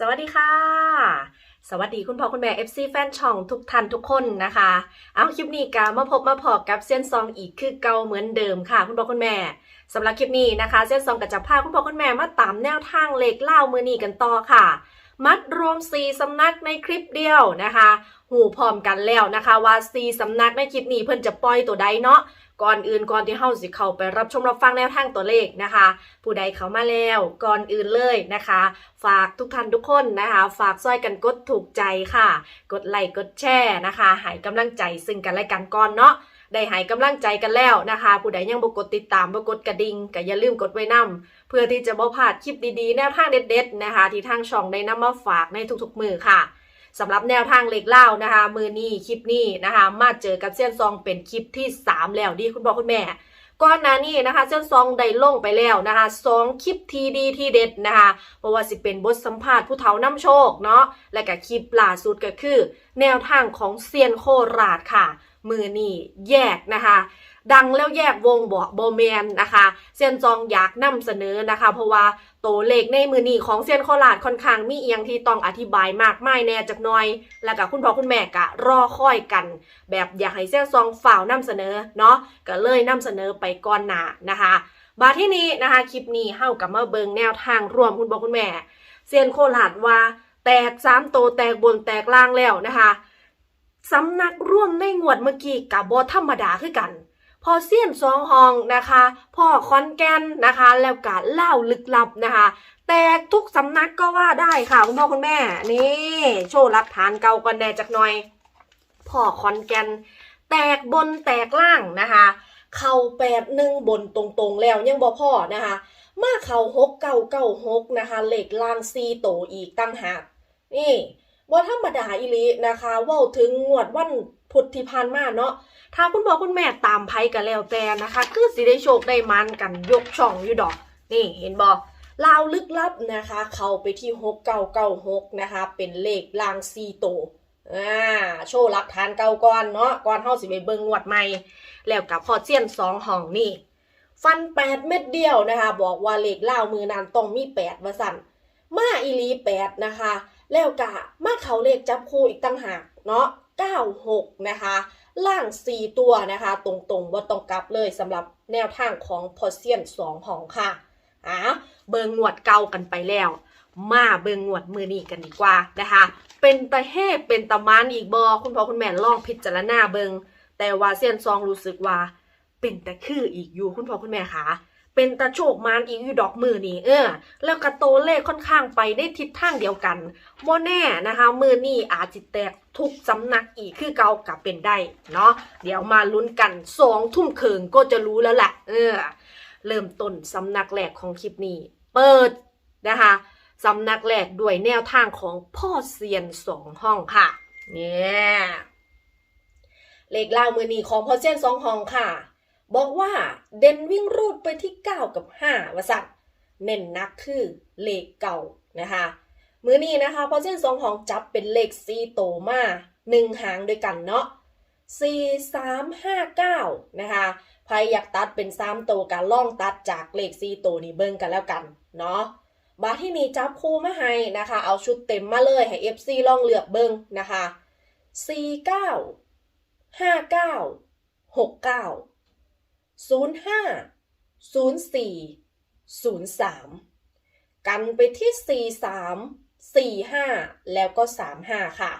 สวัสดีค่ะ สวัสดีคุณพ่อคุณแม่ FC แฟนช่องทุกท่านทุกคนนะคะ เอาคลิปนี้กามาพบมาพอกับเส้นซองอีกคือเก่าเหมือนเดิมค่ะ คุณพ่อคุณแม่สำหรับคลิปนี้นะคะเส้นซองกับจะพาคุณพ่อคุณแม่มาตามแนวทางเลขเล่ามือนีกันต่อค่ะ มัดรวม 4สำนักในคลิปเดียวนะคะ หูพร้อมกันแล้วนะคะว่า 4สำนักในคลิปนี้เพิ่นจะปล่อยตัวใดเนาะ ก่อนอื่นก่อนที่เฮาสิเข้าไปรับชมรับฟังแนวทางตัวเลขนะคะ ผู้ใดเข้ามาแล้วก่อนอื่นเลยนะคะ ฝากทุกท่านทุกคนนะคะ ฝากซอยกันกดถูกใจค่ะ กดไลค์กดแชร์นะคะให้กำลังใจซึ่งกันและกันก่อนเนาะได้ให้กำลังใจกันแล้วนะคะ ผู้ใดยังบ่กดติดตามบ่กดกระดิ่งก็อย่าลืมกดไว้นํเพื่อที่จะบ่พลาดคลิปดีๆแนวทางเด็ดๆนะคะ ที่ทางช่องได้นำมาฝากในทุกๆมือค่ะ สำหรับแนวทางเล็กเล่านะคะ มือนี้คลิปนี้นะคะ มาเจอกับเส้นซองเป็นคลิปที่ 3 แล้วดีคุณพ่อคุณแม่ก่อนหน้านี้นะคะเส้นซองได้ลงไปแล้วนะคะสองคลิปทีดีทีเด็ดนะคะเพราะว่าสิเป็นบทสัมภาษณ์ผู้เฒ่าน้ำโชคเนาะและก็คลิปล่าสุดก็คือ แนวทางของเซียนโคราชค่ะ มือนี่แยกนะคะ ดังแล้วแยกวงบอกโบแมนนะคะเซียนจองอยากนำเสนอนะคะ เพราะว่าตัวเลขในมือนี่ของเซียนโคราชค่อนข้างมีเอียงที่ต้องอธิบายมากไม่แน่จักหน่อย แล้วก็คุณพ่อคุณแม่กะรอค่อยกัน แบบอยากให้เซียนซองฝ่าวนำเสนอเนาะก็เลยนำเสนอไปก่อนหน้านะคะบาที่นี้นะคะคลิปนี้เฮากับมาเบิงแนวทางรวมคุณพ่อคุณแม่เซียนโคราชว่าแตกสามโตวแตกบนแตกล่างแล้วนะคะสำนักร่วมในงวดเมื่อกี้กับบธรรมดาคือกัน พอเซียนสองห้องนะคะ พ่อคอนแกนนะคะ แล้วก็เล่าลึกลับนะคะ แตกทุกสำนักก็ว่าได้ค่ะคุณพ่อคุณแม่ นี่ โชว์หลักฐานเก่ากันแดจากหน่อย พ่อคอนแกน แตกบนแตกล่างนะคะ เข่าแปดหนึ่งบนตรงๆแล้วยังบ่พ่อนะคะมาเข่าหกเก้าเก้าหกนะคะเหล็กล่างซีโตอีกตั้งหากนี่ว่าธรรมดาอิลินะคะว่าถึงงวดวันพุธที่ผ่านมาเนาะ ถ้าคุณพ่อคุณแม่ตามไพ่กันแล้วแต่นะคะ คือสิได้โชคได้มันกันยกช่องอยู่ดอก นี่เห็นบอลาวลึกลับนะคะ เข้าไปที่หกเก้าเก้าหกนะคะ เป็นเลขลางซีโตวอ่าโชว์หลักฐานเก่าก่อนเนาะก่อนเฮาสิไปเบิ่งงวดใหม่ แล้วกับพอเจียนสองห้องนี่ฟันแปดเม็ดเดียวนะคะ บอกว่าเลขล่าวมือนานต้องมีแปดว่าสั่นมาอีลีแปดนะคะ แล้วกะมาเขาเลขจับคู่อีกตั้งหากเนาะเก้าหกนะคะล่าง 4 ตัวนะคะ ตรงๆว่าต้องกลับเลยสำหรับแนวทางของพอเซียน2ห้องค่ะอะเบิงงวดเก่ากันไปแล้ว มาเบิงงวดมือนี้กันดีกว่านะคะ เป็นตะเฮเป็นตะมานอีกบอคุณพ่อคุณแม่ลองพิจารณาเบิงแต่ว่าเซียนซองรู้สึกว่า เป็นแตะคืออีกอยู่คุณพ่อคุณแม่คะเป็นตะโชคมานอีกอยู่ดอกมือนี่เออ แล้วกระโตเลขค่อนข้างไปได้ทิศทางเดียวกันโมแน่นะคะ มือนี่อาจจิแตกทุกสำนักอีกคือเก่ากับเป็นได้เนาะเดี๋ยวมาลุ้นกันสองทุ่มเคิงก็จะรู้แล้วแหละเออ เริ่มต้นสำนักแรกของคลิปนี้ เปิดนะคะสำนักแรกด้วยแนวทางของพ่อเซียนสองห้องค่ะเนี่ยเลขล่ามือนี้ของพ่อเซียนสองห้องค่ะ บอกว่าเด่นวิ่งรูดไปที่ 9 กับ5วสัตเน้นนักคือเลขเก่านะคะ มือนี้นะคะพอเส้นสองของจับเป็นเลขซีโตมาหนึ่งหางด้วยกันเนาะสี่สามห้าเก้านะคะใครอยากตัดเป็นสามตัวการล่องตัดจากเลขซีโตวนี่เบิ่งกันแล้วกันเนาะบาที่นี่จับคู่มาให้นะคะ เอาชุดเต็มมาเลยให้ FC ล่องเลือกเบิ่งนะคะสี่เก้าห้าเก้าหกเก้า ศูนย์ห้าศูนย์สี่ศูนย์สามกันไปที่สี่สามสี่ห้าแล้วก็สามห้าค่ะ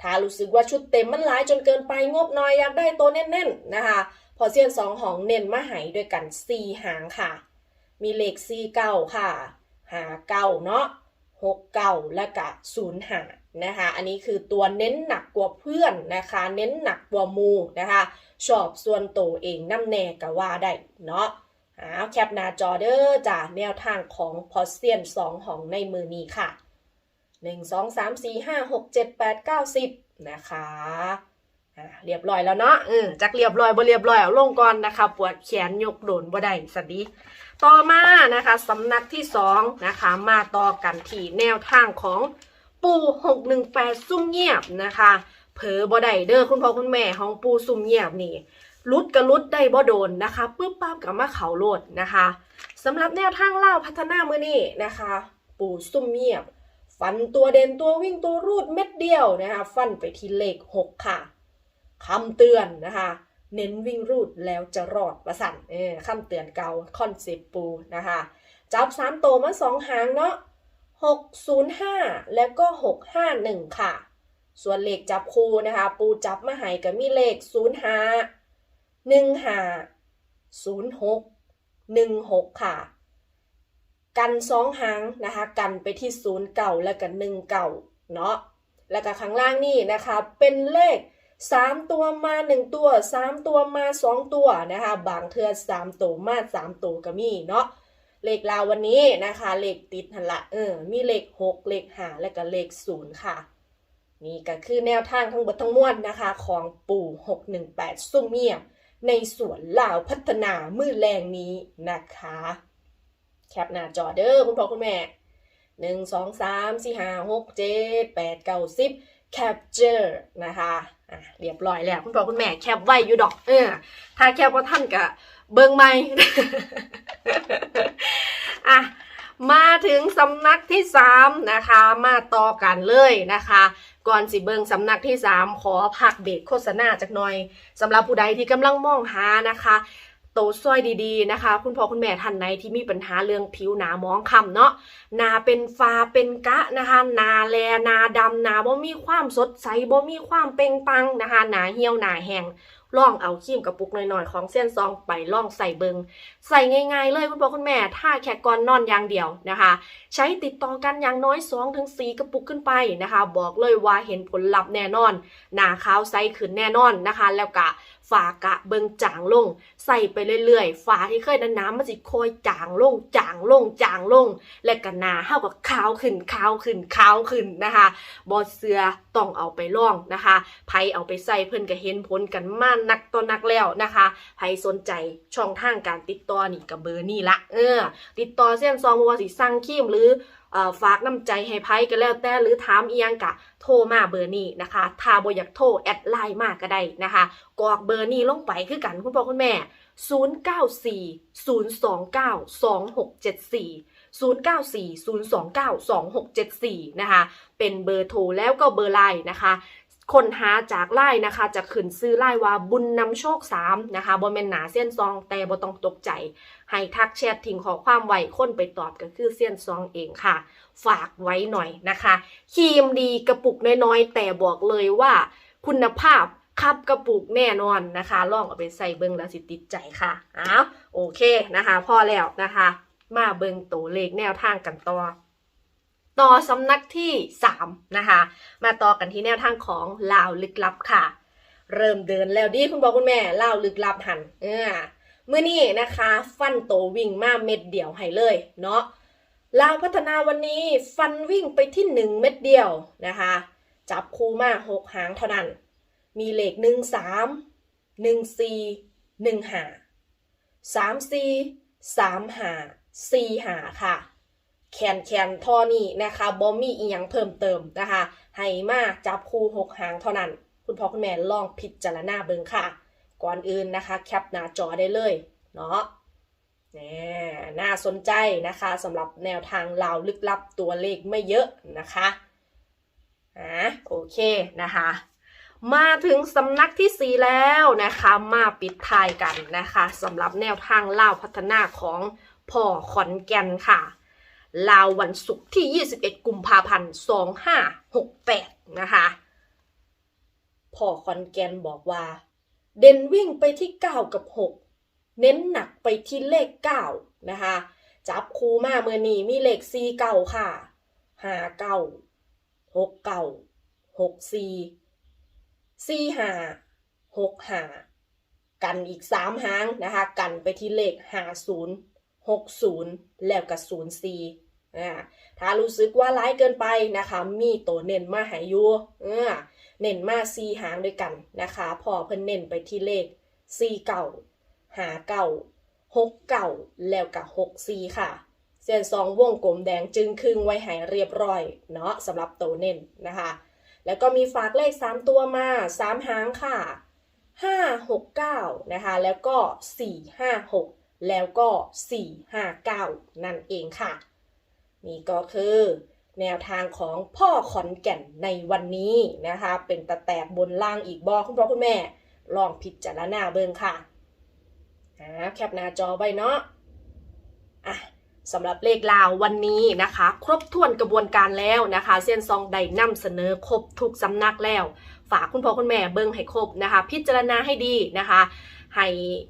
ถ้ารู้สึกว่าชุดเต็มมันหลายจนเกินไปงบน้อยอยากได้ตัวแน่นๆนะคะ พอเซียนสองหองเน้นมาหายด้วยกันสี่หางค่ะ มีเลขสี่เก้าค่ะหาเก้าเนาะหกเก้าและกะศูนย์หา นะคะอันนี้คือตัวเน้นหนักกว่าเพื่อนนะคะ เน้นหนักกว่ามูนะคะชอบส่วนตัวเองน้ำแน่ก็ว่าได้เนาะอ้าวแคปหน้าจอเด้อจ้ะแนวทางของพอเซียนสองของในมือนี้ค่ะ1 2 3 4 5 6 7 8 9 10นะคะอ่าเรียบร้อยแล้วเนาะอืมจักเรียบร้อยบ่เรียบร้อยเอาลงก่อนนะคะ ปวดแขนยกโดนบ่ได้สวัสดี ต่อมานะคะสำนักที่สองนะคะ มาต่อกันที่แนวทางของ ปู618ซุ่มเงียบนะคะเผลอบ่ได้เด้อคุณพ่อคุณแม่ของปูซุ่มเงียบนี่ลุดกระลุดได้บ่โดนนะคะปึ๊บปั๊บกับมาเขาโลดนะคะสำหรับแนวทางเล่าพัฒนามือนี่นะคะ ปูซุ่มเงียบ ฟันตัวเด่นตัววิ่งตัวรูดเม็ดเดียวนะคะฟันไปที่เลขหกค่ะคำเตือนนะคะเน้นวิ่งรูดแล้วจะรอดประสันเออคำเตือนเก่าคอนเซปต์ปูนะคะ จับสามโตมาสองหางเนาะ หกศูนย์ห้าแล้วก็หกห้าหนึ่งค่ะ ส่วนเลขจับคู่นะคะ ปูจับมาให้ก็มีเลขศูนย์ห้าหนึ่งห้าศูนย์หกหนึ่งหกค่ะ กันสองหางนะคะ กันไปที่ศูนย์เก่าแล้วก็หนึ่งเก่าเนาะแล้วก็ข้างล่างนี่นะคะเป็นเลขสามตัวมาหนึ่งตัวสามตัวมาสองตัวนะคะ บางเทือสามตัวมาสามตัวก็มีเนาะ เลขลาววันนี้นะคะ เลขติดหันละเออ มีเลขหกเลขห้าและก็เลขศูนย์ค่ะ นี่ก็คือแนวทางทั้งหมดทั้งมวลนะคะ ของปู่618ซุ่มเมียในสวนลาวพัฒนามือแรงนี้นะคะ แคปหน้าจอเด้อคุณพ่อคุณแม่หนึ่งสองสามสี่ห้าหกเจ็ดแปดเก้าสิบแคปเจอร์นะคะ อะ เรียบร้อยแล้ว คุณพ่อคุณแม่แคปไว้อยู่ดอก เออ ถ้าแคปว่าท่านกะ เบิ่งไม่อะมาถึงสำนักที่สามนะคะ มาต่อกันเลยนะคะ ก่อนสิเบิงสำนักที่3ขอพักเบรกโฆษณาจากหน่อยสำหรับผู้ใดที่กำลังมองหานะคะโตซอยดีๆนะคะ คุณพ่อคุณแม่ท่านไหนที่มีปัญหาเรื่องผิวหนามองคำเนาะหนาเป็นฟ้าเป็นกะนะคะหนาแลหนาดำหนาบ่มีความสดใสบ่มีความเป่งปังนะคะหนาเหี่ยวหนาแห้ง ล่องเอาครีมกระปุกหน่อยๆ ของเส้นซองไปล่องใส่เบิง ใส่ง่ายๆเลยคุณพ่อคุณแม่ ถ้าแค่ก่อนนอนอย่างเดียวนะคะ ใช้ติดต่อกันอย่างน้อย 2-4ถึง4กระปุกขึ้นไปนะคะ บอกเลยว่าเห็นผลลัพธ์แน่นอน หนาขาวใสขึ้นแน่นอนนะคะ แล้วก็ ฝากะเบิงจางลง ใส่ไปเรื่อยๆฝาที่เคยน้ำๆมันสิคอยจางลงจางลงจางลง และก็หน้าเฮากับขาวขึ้นขาวขึ้นขาวขึ้นนะคะบอดเสือต้องเอาไปล่องนะคะไผเอาไปใส่เพิ่นก็เห็นผลกันมากนักต่อนนักแล้วนะคะไผสนใจช่องทางการติดต่อนี่กับเบอร์นี่ละเออติดต่อเส้นซองบ่ว่าสิสั่งครีมหรือ ฝากน้ำใจให้ไพ่ก็แล้วแต่หรือถามอียังกะโทรมาเบอร์นี้นะคะถ้าบ่อยากโทรแอดไลน์มาก็ได้นะคะกรอกเบอร์นี้ลงไปคือกันคุณพ่อคุณแม่ 0940292674 0940292674 นะคะ เป็นเบอร์โทรแล้วก็เบอร์ไลน์นะคะ คนหาจากไล่นะคะ จะขึ้นซื้อไล่ว่าบุญนำโชค3นะคะบนเมนหนาเส้นซองแต่บ่ต้องตกใจ ให้ทักแชททิ้งขอความไวคนไปตอบก็คือเส้นซองเองค่ะ ฝากไว้หน่อยนะคะครีมดีกระปุกน้อยๆแต่บอกเลยว่าคุณภาพคับกระปุกแน่นอนนะคะ ลองเอาไปใส่เบิ้งแล้วสิติดใจค่ะอ้าวโอเคนะคะ พอแล้วนะคะ มาเบิ้งตัวเลขแนวทางกันต่อ ต่อสำนักที่ 3 นะคะ มาต่อกันที่แนวทางของลาวลึกลับค่ะ เริ่มเดินแล้วดีคุณบอกคุณแม่ลาวลึกลับหันเออเมื่อนี้นะคะ ฟันโตวิ่งมาเม็ดเดียวให้เลยเนาะลาวพัฒนาวันนี้ฟันวิ่งไปที่ 1 เม็ดเดียวนะคะ จับคู่มา6หางเท่านั้น มีเลข1 3 1 4 1หา3 4 3หา4หาค่ะ แคนแคนท่อนี้นะคะบอมมี่อีหยังเพิ่มเติมนะคะให้มาจับคู่หกหางเท่านั้น คุณพ่อคุณแม่ลองพิจารณาเบิ่งค่ะ ก่อนอื่นนะคะแคปหน้าจอได้เลยเนาะแหมน่าสนใจนะคะสำหรับแนวทางเลาลึกลับตัวเลขไม่เยอะนะคะอ่าโอเคนะคะ มาถึงสำนักที่ 4 แล้วนะคะมาปิดท้ายกันนะคะสำหรับแนวทางเล่าพัฒนาของพ่อขอนแก่นค่ะ ลาววันศุกร์ที่ 21 กุมภาพันธ์ 2568 นะคะพ่อคอนแกนบอกว่า เดนวิ่งไปที่ 9 กับ 6 เน้นหนักไปที่เลข 9 นะคะ จับคูมาเมื่อนี้มีเลข4เก่าค่ะ 5 เก่า 6 เก่า 6 4 4 5 6 5 กันอีก 3 หางนะคะ กันไปที่เลข 50 60 แล้วก็04 อ่าถ้ารู้สึกว่าร้ายเกินไปนะคะ มีตัวเน้นมาหายอยู่เออเน้นมา4หางด้วยกันนะคะ พอเพิ่นเน้นไปที่เลข4เก่าหาเก่า6เก่าแล้วก็6 4ค่ะ เส้นสองวงกลมแดงจึงครึ่งไว้ให้เรียบร้อยเนาะสำหรับตัวเน้นนะคะ แล้วก็มีฝากเลข3ตัวมา3หางค่ะ5 6 9นะคะ แล้วก็4 5 6แล้วก็4 5 9นั่นเองค่ะ นี่ก็คือแนวทางของพ่อขอนแก่นในวันนี้นะคะ เป็นตะแตกบนล่างอีกบอคุณพ่อคุณแม่ ลองพิจารณาเบิ่งค่ะอ่าแคปหน้าจอไว้เนาะอะสำหรับเลขลาววันนี้นะคะ ครบถ้วนกระบวนการแล้วนะคะ เส้นซองได้นำเสนอครบทุกสำนักแล้ว ฝากคุณพ่อคุณแม่เบิ่งให้ครบนะคะ พิจารณาให้ดีนะคะ ให้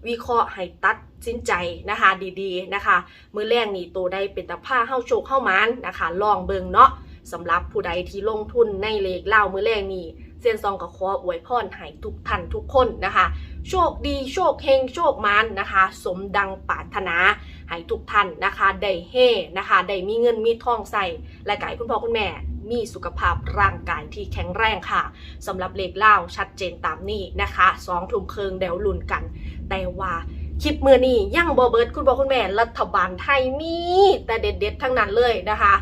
วิเคราะห์ให้ตัดสินใจนะคะดีๆนะคะ มือแรกนี่ตัวใดเป็นตะผ้าเข้าโชคเข้ามันนะคะลองเบิงเนาะสำหรับผู้ใดที่ลงทุนในเลขเล่ามือแรกนี่เซียนซองกับขออวยพรให้ทุกท่านทุกคนนะคะ โชคดีโชคเฮงโชคมันนะคะ สมดังปรารถนาให้ทุกท่านนะคะได้เฮนะคะได้มีเงินมีทองใส่และไกายคุณพ่อคุณแม่ มีสุขภาพร่างกายที่แข็งแรงค่ะสำหรับเลขเล่าชัดเจนตามนี้นะคะสองทุ่มเคิงเดี๋ยวลุนกัน แต่ว่าคลิปมือนี้ยังบอเบิร์ดคุณพ่อคุณแม่รัฐบาลไทยมีแต่เด็ดๆทั้งนั้นเลยนะคะ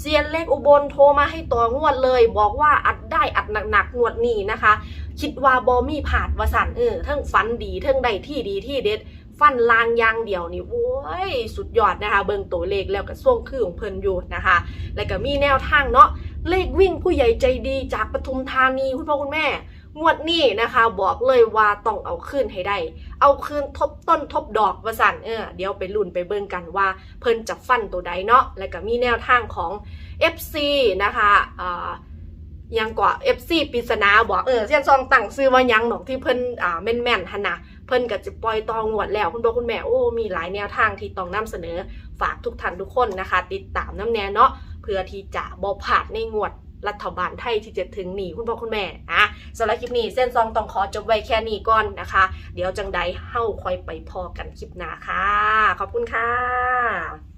เซียนเลขอุบลโทรมาให้ตัวงวดเลย บอกว่าอัดได้อัดหนักๆงวดนี้นะคะ คิดว่าบอมีผาดวสันเออทั้งฟันดีทั้งใดที่ดีที่เด็ด ฟันลางยางเดียวนี่โว้ย สุดยอดนะคะ เบิ่งตัวเลขแล้วก็ส่วงคือของเพิ่นอยู่นะคะ แล้วก็มีแนวทางเนาะ เลขวิ่งผู้ใหญ่ใจดีจากปทุมธานีคุณพ่อคุณแม่ งวดนี้นะคะ บอกเลยว่าต้องเอาคืนให้ได้ เอาคืนทบต้นทบดอกว่าสั่นเออเดี๋ยวไปลุ้นไปเบิ่งกันว่าเพิ่นจะฟันตัวใดเนาะแล้วก็มีแนวทางของ FC นะคะอ่ายังกว่า FC ปริศนาบอกเออเสียนซองตั้งซื้อว่ายังหนอกที่เพิ่นอ่าแม่นๆหั่นน่ะเพิ่นก็จะปล่อยตองวดแล้วคุณพ่อคุณแม่โอ้มีหลายแนวทางที่ต้องนำเสนอฝากทุกท่านทุกคนนะคะ ติดตามน้ำแน่เนาะ เพื่อที่จะบอผ่าดในงวดรัฐบาลไทยที่จะถึงนี่คุณพ่อคุณแม่อะสำหรับคลิปนี้เส้นซองต้องขอจบไว้แค่นี้ก่อนนะคะ เดี๋ยวจังใดเฮ้าค่อยไปพอกันคลิปหน้าค่ะ ขอบคุณค่ะ